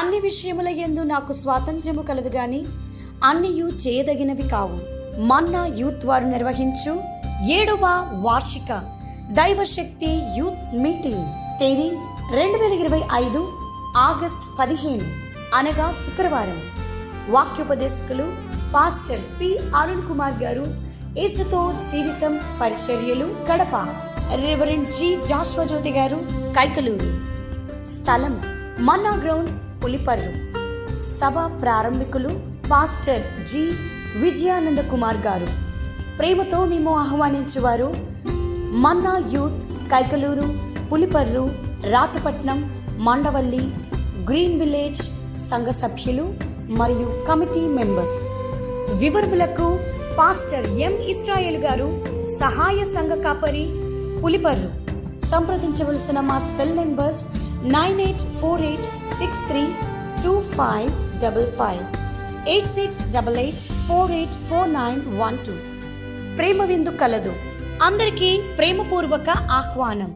అన్ని విషయముల యందు నాకు స్వాతంత్ర్యము కలదు గాని అన్నియు చేయదగినవి కావు. మన్నా యూత్ వారు నిర్వహించు. ఏడవ వార్షిక దైవశక్తి యూత్ మీటింగ్. తేదీ రెండు వేల ఇరవై ఐదు ఆగస్ట్ పదిహేను అనగా శుక్రవారం. వాక్యోపదేశకులు పాస్టర్ పి. అరుణ్ కుమార్ గారు ఏసుతో జీవితం పరిచర్యలు కడప రెవరెంట్ జి. జాస్వజ్యోతి గారు కైకలూరు. స్థలం మన్నా గ్రౌండ్స్ పులిపర్రు. సభ ప్రారంభికులు పాస్టర్ జి. విజయానంద కుమార్ గారు. ప్రేమతో మేము ఆహ్వానించేవారు Manna youth Kaikaluru Puliparru Rajapatnam Mandavalli green village సంఘ సభ్యులు మరియు కమిటీ మెంబర్స్. వివరములకు పాస్టర్ ఎం. ఇస్రాయేల్ గారు సహాయ సంఘ కాపరి పులిపర్రు. సంప్రదించవలసిన మా cell numbers nine eight four eight six three two five double five eight six double eight four eight four nine one two. ప్రేమ విందు కలదు. అందరికీ ప్రేమపూర్వక ఆహ్వానం.